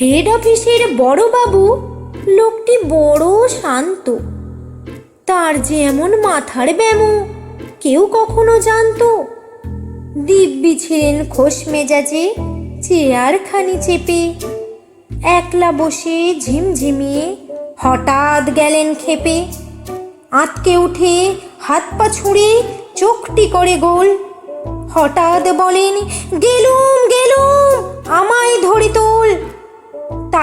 Head অফিসের বড়বাবু লোকটি বড় শান্ত। তার যে এমন মাথার ব্যামো, কেউ কখনো জানতো? দিব্যি ছিলেন খোশ মেজাজে, চেয়ারখানি চেপে। একলা বসে ঝিমঝিমিয়ে হঠাৎ গেলেন খেপে। আঁতকে উঠে হাত পা ছুঁড়ে চোখটি করে গোল। হঠাৎ বলেন, গেলুম!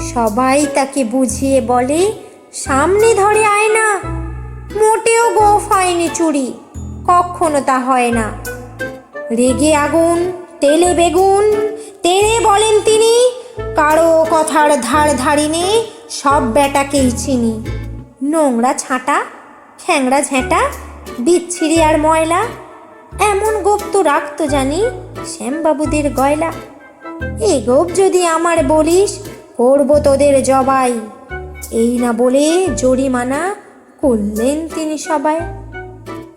সবাই তাকে বুঝিয়ে বলে, সামনে ধরে আয় না। মোটেও গোফ হয়নি চুরি। কখনো তা হয় না। রেগে আগুন, তেলে বেগুন তেরে বলেন তিনি, কারও কথার ধার ধারিনে সব বেটাকেই চিনি। নোংরা ছাঁটা খ্যাংরা ঝেঁটা, বিচ্ছিরি আর ময়লা, এমন গোপ তো রাখতো জানি শ্যামবাবুদের গয়লা। এ গোপ যদি আমার বলিস করব তোদের জবাই। এই না বলে জরিমানা করলেন তিনি সবাই।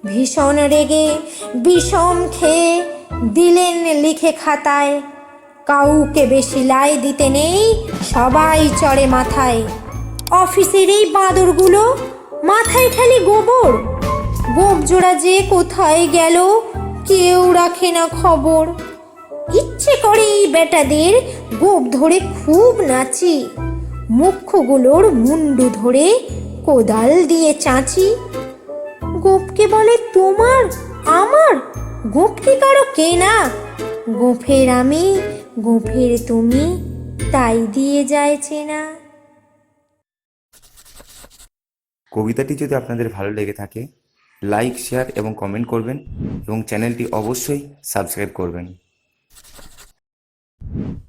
ভীষণ রেগে, বিষম খেয়ে দিলেন লিখে খাতায়। কাউকে বেশি লাই দিতে নেই, সবাই চড়ে মাথায়। অফিসের এই বাঁদরগুলো মাথায় খালি গোবর। গোপ জোড়া যে কোথায় গেল, কেউ রাখে না খবর। ইচ্ছে করে এই বেটাদের গোপ ধরে খুব নাচি। মুখ্যগুলোর মুন্ডু ধরে কোদাল দিয়ে চাঁচি। গোপকে বলে, তোমার, আমার? গোপ কি কারও কেনা? গোফের আমি গোফের তুমি, তাই দিয়ে যায় চেনা। কবিতাটি যদি আপনাদের ভালো লেগে থাকে, লাইক, শেয়ার এবং কমেন্ট করবেন এবং চ্যানেলটি অবশ্যই সাবস্ক্রাইব করবেন। you